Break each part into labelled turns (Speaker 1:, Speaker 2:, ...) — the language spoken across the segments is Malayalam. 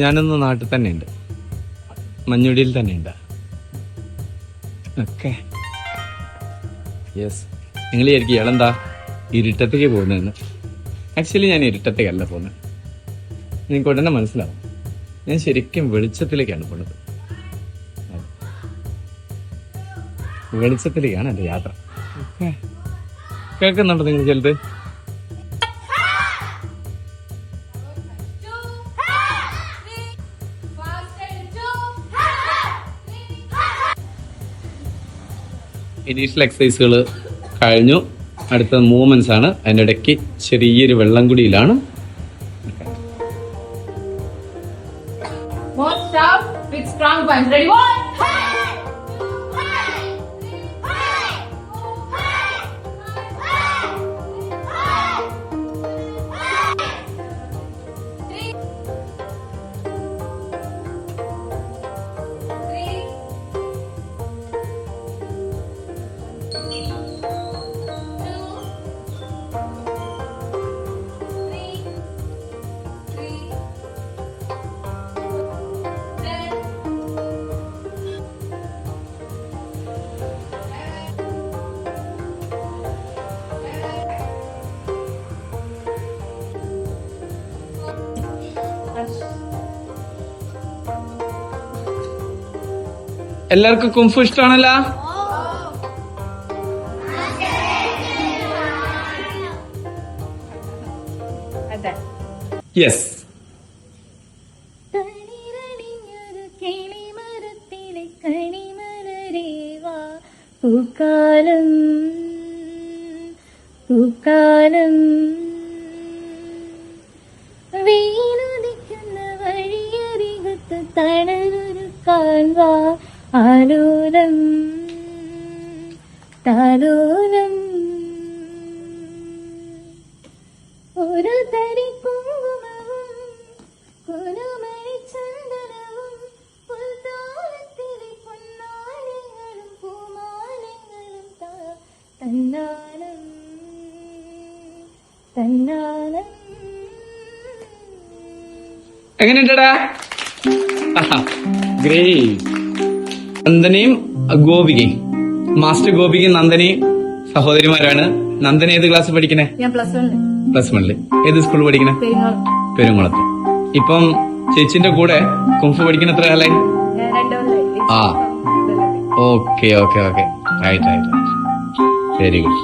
Speaker 1: ഞാനിന്ന് നാട്ടിൽ തന്നെ ഉണ്ട് മഞ്ഞുടിയിൽ തന്നെ ഉണ്ട് ഓക്കെ. യെസ് നിങ്ങൾ വിചാരിക്കും ഇയാളെന്താ ഇരുട്ടത്തേക്ക് പോകുന്നതെന്ന്. ആക്ച്വലി ഞാൻ ഇരുട്ടത്തേക്കല്ല പോകുന്നത്. നിങ്ങൾക്ക് ഉടനെ മനസ്സിലാവും. ഞാൻ ശരിക്കും വെളിച്ചത്തിലേക്കാണ് പോണത് വെളിച്ചത്തിലേക്കാണ് എന്റെ യാത്ര. ഓക്കെ. കേൾക്കുന്നുണ്ടോ നിങ്ങൾ ചിലത്? ഇനീഷ്യൽ എക്സസൈസുകൾ കഴിഞ്ഞു. അടുത്ത മൂവ്മെന്റ്സ് ആണ്. അതിന്റെ ഇടയ്ക്ക് ചെറിയൊരു വെള്ളം കുടിയിലാണ് എല്ലാവർക്കും കുംഫു ഇഷ്ടമാണല്ലോ?
Speaker 2: അതെ.
Speaker 1: യെസ്
Speaker 3: പൂക്കാലം പൂക്കാലം. വെയിലുദിക്കുന്ന വഴിയരികത്ത് തണലൊരു വാ. ആലോലം താലോലം ഒരു തരി കുങ്കുമവും കുലുമരി ചന്ദനവും പുൽത്താലത്തിലെ പൊന്നാലങ്ങളും പൂമാലങ്ങളും തന്നാലം തന്നാലം.
Speaker 1: എങ്ങനെയുണ്ടടാ? ഗ്രേറ്റ്. നന്ദനയും ഗോപികയും. മാസ്റ്റർ ഗോപികയും നന്ദനയും സഹോദരിമാരാണ് നന്ദന ഏത് ക്ലാസ് പഠിക്കണേ?
Speaker 2: ഞാൻ പ്ലസ് വൺ
Speaker 1: പ്ലസ് വണ്ണിൽ ഏത് സ്കൂളിൽ പഠിക്കണേ? പെരുങ്കുളത്ത് ഇപ്പം ചേച്ചിന്റെ കൂടെ കുംഫു പഠിക്കണ എത്ര കാലായി ആ. Okay okay okay right right very good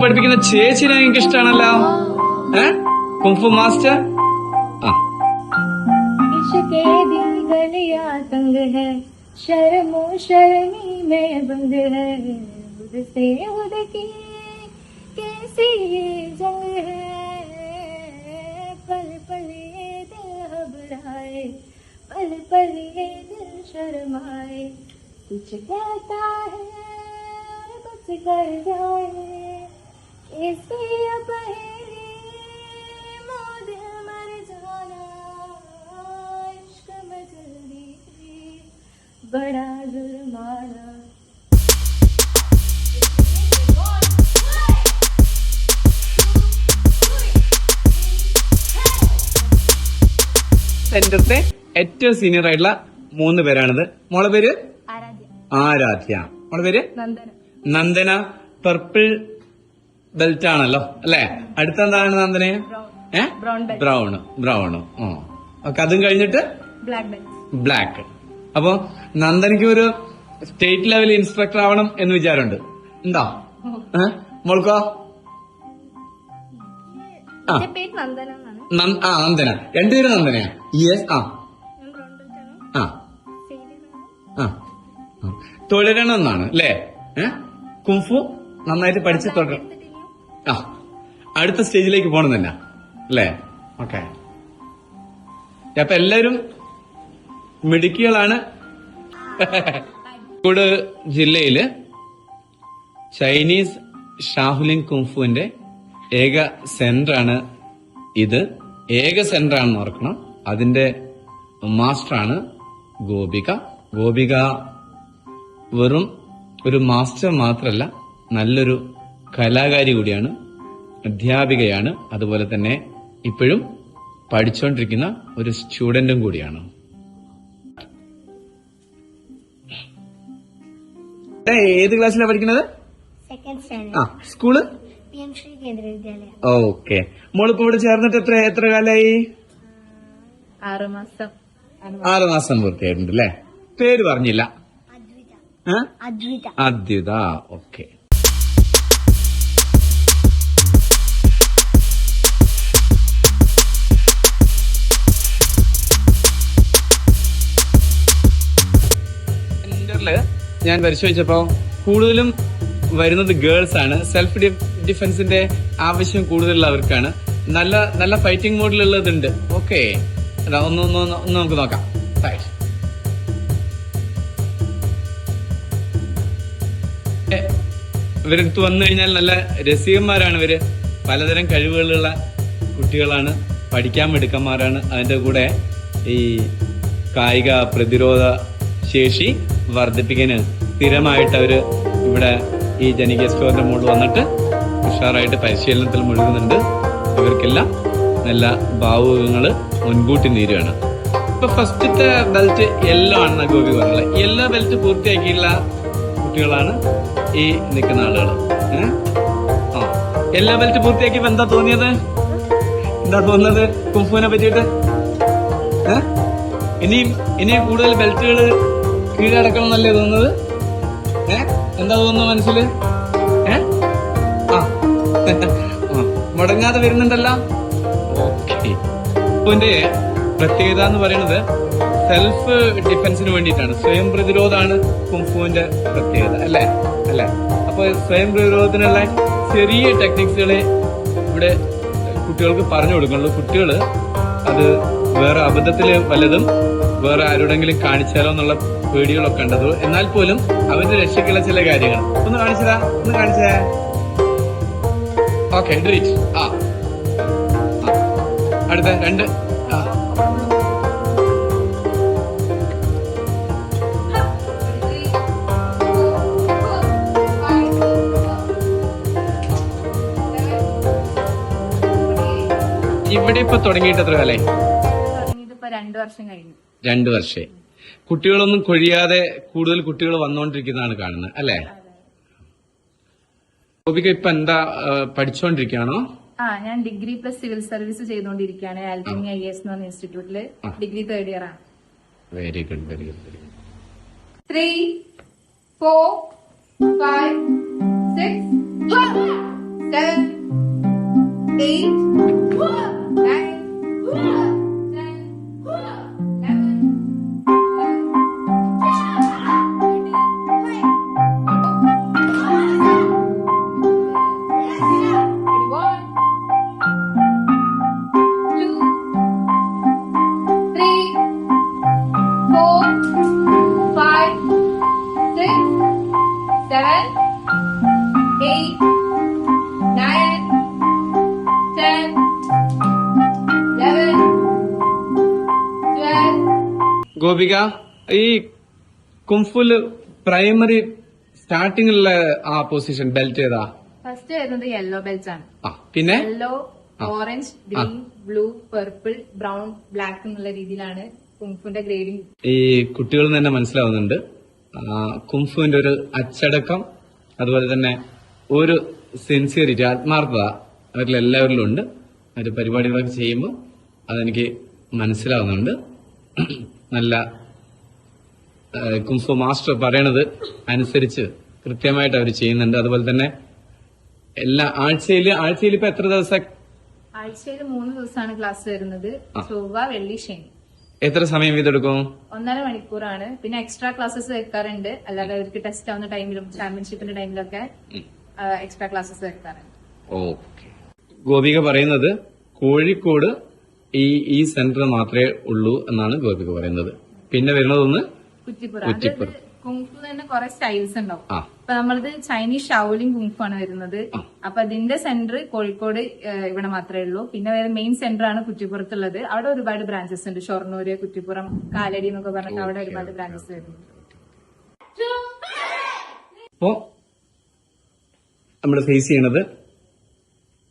Speaker 1: പഠിപ്പിക്കുന്ന ചേച്ചിനെ എനിക്ക് ഇഷ്ടമാണല്ലോ ഏ കുംഫു മാസ്റ്റർ ആ
Speaker 3: इश्क दिल गलिया तंग है शर्मो शर्मी में बंद है उद से उद की कैसी ये जंग है पल पल ये दिल घबराए पल पल ये दिल शर्माए कुछ कहता है और कुछ कर जाए कैसी अब पहेली मौत मर जाना इश्क में जल्दी बड़ा जुर्माना
Speaker 1: സെന്ററത്തെ ഏറ്റവും സീനിയർ ആയിട്ടുള്ള മൂന്ന് പേരാണിത് മോളെ പേര്
Speaker 3: आराध्य
Speaker 1: ആരാധ്യ മോളെ പേര്
Speaker 2: നന്ദന
Speaker 1: നന്ദന പർപ്പിൾ ബെൽറ്റ് ആണല്ലോ അല്ലേ? അടുത്തെന്താണ് നന്ദന? ഏ? ബ്രൗൺ ബ്രൗൺ ഓക്കെ അതും കഴിഞ്ഞിട്ട്?
Speaker 2: ബ്ലാക്ക്
Speaker 1: അപ്പൊ നന്ദനക്ക് ഒരു സ്റ്റേറ്റ് ലെവൽ ഇൻസ്പെക്ടർ ആവണം എന്ന് വിചാരമുണ്ട്. ഉണ്ടോ? മോൾക്കോ? ആ.
Speaker 3: നന്ദന എന്നാണ്.
Speaker 1: ആ നന്ദന. രണ്ടുപേരും നന്ദനയാ? യെസ് ആ. ആ. ആ. എന്നാണ് അല്ലേ? ഏ? കുംഫു നന്നായിട്ട് പഠിച്ച് തുടരണം ആ അടുത്ത സ്റ്റേജിലേക്ക് പോകണമെന്നല്ല അല്ലേ? ഓക്കെ. അപ്പൊ എല്ലാവരും മിടുക്കികളാണ്. കോഴിക്കോട് ജില്ലയിൽ ചൈനീസ് ഷാഹുലിൻ കുംഫുവിന്റെ ഏക സെന്ററാണ് ഇത്. ഏക സെന്റർ ആണെന്ന് ഓർക്കണം. അതിന്റെ മാസ്റ്ററാണ് ഗോപിക. ഗോപിക വെറും ഒരു മാസ്റ്റർ മാത്രമല്ല നല്ലൊരു കലാകാരി കൂടിയാണ് അധ്യാപികയാണ് അതുപോലെ തന്നെ ഇപ്പോഴും പഠിച്ചുകൊണ്ടിരിക്കുന്ന ഒരു സ്റ്റുഡന്റും കൂടിയാണ്. ഏത് ക്ലാസ്സിലാണ് പഠിക്കുന്നത്?
Speaker 4: സെക്കൻഡ്
Speaker 1: ആ
Speaker 4: സ്റ്റാൻഡേർഡ് സ്കൂൾ
Speaker 1: ഓക്കെ. മോളിപ്പോ ഇവിടെ ചേർന്നിട്ട് എത്ര എത്ര കാലായി?
Speaker 3: ആറ് മാസം.
Speaker 1: ആറ് മാസം പൂർത്തിയായിട്ടുണ്ട് അല്ലേ? പേര് പറഞ്ഞില്ല.
Speaker 4: അദ്വിത
Speaker 1: ഓക്കെ. സെന്ററിൽ ഞാൻ പരിശോധിച്ചപ്പോൾ കൂടുതലും വരുന്നത് ഗേൾസ് ആണ്. സെൽഫ് ഡിഫൻസിന്റെ ആവശ്യം കൂടുതലുള്ള അവർക്കാണ് നല്ല നല്ല ഫൈറ്റിംഗ് മോഡിലുള്ളതുണ്ട് ഓക്കെ ഒന്ന് ഒന്ന് ഒന്ന് നമുക്ക് നോക്കാം. ഏ, ഇവരടുത്ത് വന്നു കഴിഞ്ഞാൽ നല്ല രസികന്മാരാണ് ഇവർ. പലതരം കഴിവുകളുള്ള കുട്ടികളാണ്. പഠിക്കാൻ മിടുക്കന്മാരാണ്. അതിന്റെ കൂടെ ഈ കായിക പ്രതിരോധ ശേഷി വർദ്ധിപ്പിക്കാന് സ്ഥിരമായിട്ട് അവർ ഇവിടെ ഈ ജനകീയ സ്റ്റോറിന്റെ മുകളിൽ വന്നിട്ട് ഉഷാറായിട്ട് പരിശീലനത്തിൽ മുഴുകുന്നുണ്ട്. ഇവർക്കെല്ലാം നല്ല ഭാവുകങ്ങൾ മുൻകൂട്ടി നേരുകയാണ്. ഇപ്പൊ ഫസ്റ്റത്തെ ബെൽറ്റ് യെല്ലോ ആണെന്ന ഗോപി പറഞ്ഞത്. യെല്ലോ ബെൽറ്റ് പൂർത്തിയാക്കിയുള്ള കുട്ടികളാണ് ഈ നിൽക്കുന്ന ആളുകൾ ആ. യെല്ലോ ബെൽറ്റ് പൂർത്തിയാക്കിയപ്പോ എന്താ തോന്നിയത്? എന്താ തോന്നുന്നത്? കുംഫുവിനെ പറ്റിയിട്ട്? ഇനിയും ഇനിയും കൂടുതൽ ബെൽറ്റുകൾ കീഴടക്കണം എന്നല്ലേ തോന്നുന്നത്? ഏ? എന്താ തോന്നുന്നു മനസ്സിൽ ഏ? ആ. മുടങ്ങാതെ വരുന്നുണ്ടല്ലോ. ഓക്കെ. പ്രത്യേകത എന്ന് പറയുന്നത് സെൽഫ് ഡിഫൻസിന് വേണ്ടിയിട്ടാണ്. സ്വയം പ്രതിരോധമാണ് കുംഫുവിന്റെ പ്രത്യേകത അല്ലേ? അല്ലേ? അപ്പൊ സ്വയം പ്രതിരോധത്തിനുള്ള ചെറിയ ടെക്നിക്സുകളെ ഇവിടെ കുട്ടികൾക്ക് പറഞ്ഞു കൊടുക്കുന്നുള്ളൂ. കുട്ടികൾ അത് വേറെ അബദ്ധത്തിൽ വല്ലതും വേറെ ആരോടെങ്കിലും കാണിച്ചാലോ എന്നുള്ള പേടികളൊക്കെ ഉണ്ടത് എന്നാൽ പോലും അവന്റെ രക്ഷയ്ക്കുള്ള ചില കാര്യങ്ങൾ. ഒന്ന് കാണിച്ചതാ ഒന്ന് കാണിച്ചതാ ഓക്കെ ഡ്രീറ്റ് ആ. അടുത്ത രണ്ട്. ഇവിടെ ഇപ്പൊ തുടങ്ങിയിട്ട് എത്ര കാലേ
Speaker 3: തുടങ്ങിയിട്ട് ഇപ്പൊ രണ്ടു വർഷം കഴിഞ്ഞു.
Speaker 1: രണ്ടു വർഷേ. കുട്ടികളൊന്നും കൊഴിയാതെ കൂടുതൽ കുട്ടികൾ വന്നുകൊണ്ടിരിക്കുന്നതാണ് കാണുന്നത് അല്ലേ? ഗോപിക ഇപ്പൊ എന്താ ആ, പഠിച്ചുകൊണ്ടിരിക്കുകയാണോ
Speaker 3: ആ ഞാൻ ഡിഗ്രി പ്ലസ് സിവിൽ സർവീസ് ചെയ്തുകൊണ്ടിരിക്കുകയാണ് ആൽബിനി ഐ എസ് എന്ന് പറഞ്ഞ ഇൻസ്റ്റിറ്റ്യൂട്ടിൽ ഡിഗ്രി തേർഡ് ഇയർ ആണ്. Very good very good very good three four five six seven eight
Speaker 1: Gopika ഈ കുംഫുൽ പ്രൈമറി സ്റ്റാർട്ടിങ്ങിലുള്ള ആ പൊസിഷൻ ബെൽറ്റ് ഏതാ?
Speaker 3: ഫസ്റ്റ് വരുന്നത് യെല്ലോ ബെൽറ്റ് ആണ്.
Speaker 1: ആ പിന്നെ?
Speaker 3: Yellow orange green blue purple brown black എന്നുള്ള രീതിയിലാണ് കുംഫുന്റെ ഗ്രേഡിംഗ്
Speaker 1: ഈ കുട്ടികൾ തന്നെ മനസ്സിലാവുന്നുണ്ട്. കുംഫുവിന്റെ ഒരു അച്ചടക്കം അതുപോലെ തന്നെ ഒരു സിൻസിയറിറ്റി ആത്മാർത്ഥത അവരിൽ എല്ലാവരിലും ഉണ്ട്. അവർ പരിപാടികളൊക്കെ ചെയ്യുമ്പോൾ അതെനിക്ക് മനസ്സിലാവുന്നുണ്ട്. നല്ല കുംഫു മാസ്റ്റർ പറയണത് അനുസരിച്ച് കൃത്യമായിട്ട് അവർ ചെയ്യുന്നുണ്ട്. അതുപോലെ തന്നെ എല്ലാ ആഴ്ചയിൽ ആഴ്ചയിൽ ഇപ്പൊ എത്ര ദിവസം?
Speaker 3: ആഴ്ചയിൽ മൂന്ന് ദിവസമാണ് ക്ലാസ് വരുന്നത്. ചൊവ്വ വെള്ളി ശനി.
Speaker 1: എത്ര സമയം വീതെടുക്കും?
Speaker 3: ഒന്നര മണിക്കൂറാണ്. പിന്നെ എക്സ്ട്രാ ക്ലാസ്സസ് വെക്കാറുണ്ട്. അല്ലാതെ അവർക്ക് ടെസ്റ്റ് ആവുന്ന ടൈമിലും ചാമ്പ്യൻഷിപ്പിന്റെ ടൈമിലൊക്കെ എക്സ്ട്രാ ക്ലാസ്സസ് വെക്കാറുണ്ട്.
Speaker 1: ഓക്കെ. ഗോപിക പറയുന്നത് കോഴിക്കോട് ഈ ഈ സെന്റർ മാത്രമേ ഉള്ളൂ എന്നാണ് ഗോപിക പറയുന്നത്. പിന്നെ വരുന്നതൊന്ന്
Speaker 3: കുറ്റിപ്പുറ. കുങ്ഫു തന്നെ കുറെ സ്റ്റൈൽസ് ഉണ്ടാവും. അപ്പൊ നമ്മളത് ചൈനീസ് ഷൌലിൻ കുങ്ഫു ആണ് വരുന്നത് അപ്പൊ അതിന്റെ സെന്റർ കോഴിക്കോട് ഇവിടെ മാത്രമേ ഉള്ളൂ. പിന്നെ വേറെ മെയിൻ സെന്റർ ആണ് കുറ്റിപ്പുറത്തുള്ളത്. അവിടെ ഒരുപാട് ബ്രാഞ്ചസ് ഉണ്ട്. ഷൊർണൂര് കുറ്റിപ്പുറം കാലടി എന്നൊക്കെ പറഞ്ഞിട്ട് അവിടെ ഒരുപാട് ബ്രാഞ്ചസ് വരുന്നുണ്ട്.
Speaker 1: അപ്പോ നമ്മൾ ഫേസ് ചെയ്യണത്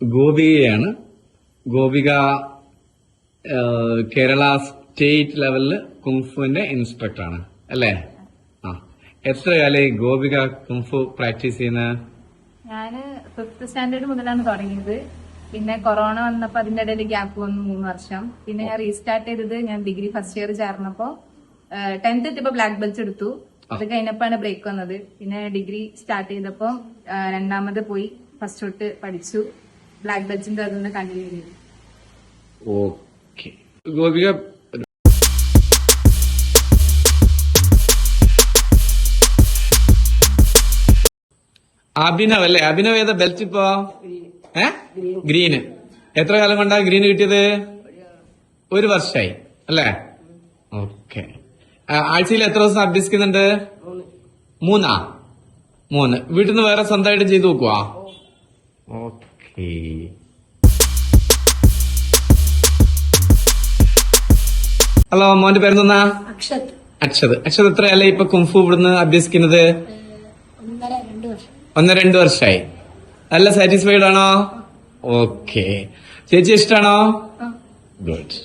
Speaker 1: ഗോപികയാണ് ഗോപിക കേരള സ്റ്റേറ്റ് ലെവലിൽ കുങ്ഫുവിന്റെ ഇൻസ്ട്രക്ടറാണ് അല്ലേ? ആ. എത്ര കാലമായി ഗോപിക കുങ്ഫു പ്രാക്ടീസ് ചെയ്യുന്ന?
Speaker 3: ഞാൻ ഫിഫ്ത് സ്റ്റാൻഡേർഡ് മുതലാണ് തുടങ്ങിയത്. പിന്നെ കൊറോണ വന്നപ്പോ അതിന്റെ ഇടയിൽ ഗ്യാപ്പ് വന്നു മൂന്ന് വർഷം. പിന്നെ ഞാൻ റീസ്റ്റാർട്ട് ചെയ്തത് ഞാൻ ഡിഗ്രി ഫസ്റ്റ് ഇയർ ചേർന്നപ്പോ ടെൻത്ത് എത്തിയപ്പോ ബ്ലാക്ക് ബെൽറ്റ് എടുത്തു. അത് കഴിഞ്ഞപ്പോഴാണ് ബ്രേക്ക് വന്നത്. പിന്നെ ഡിഗ്രി സ്റ്റാർട്ട് ചെയ്തപ്പോ ആ, രണ്ടാമത് പോയി ഫസ്റ്റ് തൊട്ട് പഠിച്ചു. ബ്ലാക്ക് ബെൽറ്റിന്റെ അതൊന്ന് കണ്ടിന്യൂ ചെയ്തു.
Speaker 1: ഗോപിക അഭിനവ് അല്ലേ? അഭിനവ് ഏതാ ബെൽറ്റ് ഇപ്പോ? ഏ? ഗ്രീന് എത്ര കാലം കൊണ്ടാ ഗ്രീന് കിട്ടിയത്? ഒരു വർഷമായി അല്ലേ? ഓക്കെ ആഴ്ചയിൽ എത്ര ദിവസം അഭ്യസിക്കുന്നുണ്ട്? മൂന്നാ? മൂന്ന്. വീട്ടിൽ നിന്ന് വേറെ സ്വന്തമായിട്ട് ചെയ്തു നോക്കുവാ? ഓക്കേ ഹലോ മോന്റെ പേരെന്താ
Speaker 4: അക്ഷത്.
Speaker 1: അക്ഷത്. അക്ഷത് എത്രയല്ലേ ഇപ്പൊ കുംഫു ഇവിടുന്ന് അഭ്യസിക്കുന്നത്? ഒന്ന് രണ്ട് വർഷമായി നല്ല സാറ്റിസ്ഫൈഡ് ആണോ? ഓക്കെ ചേച്ചി ഇഷ്ടാണോ? ഗുഡ്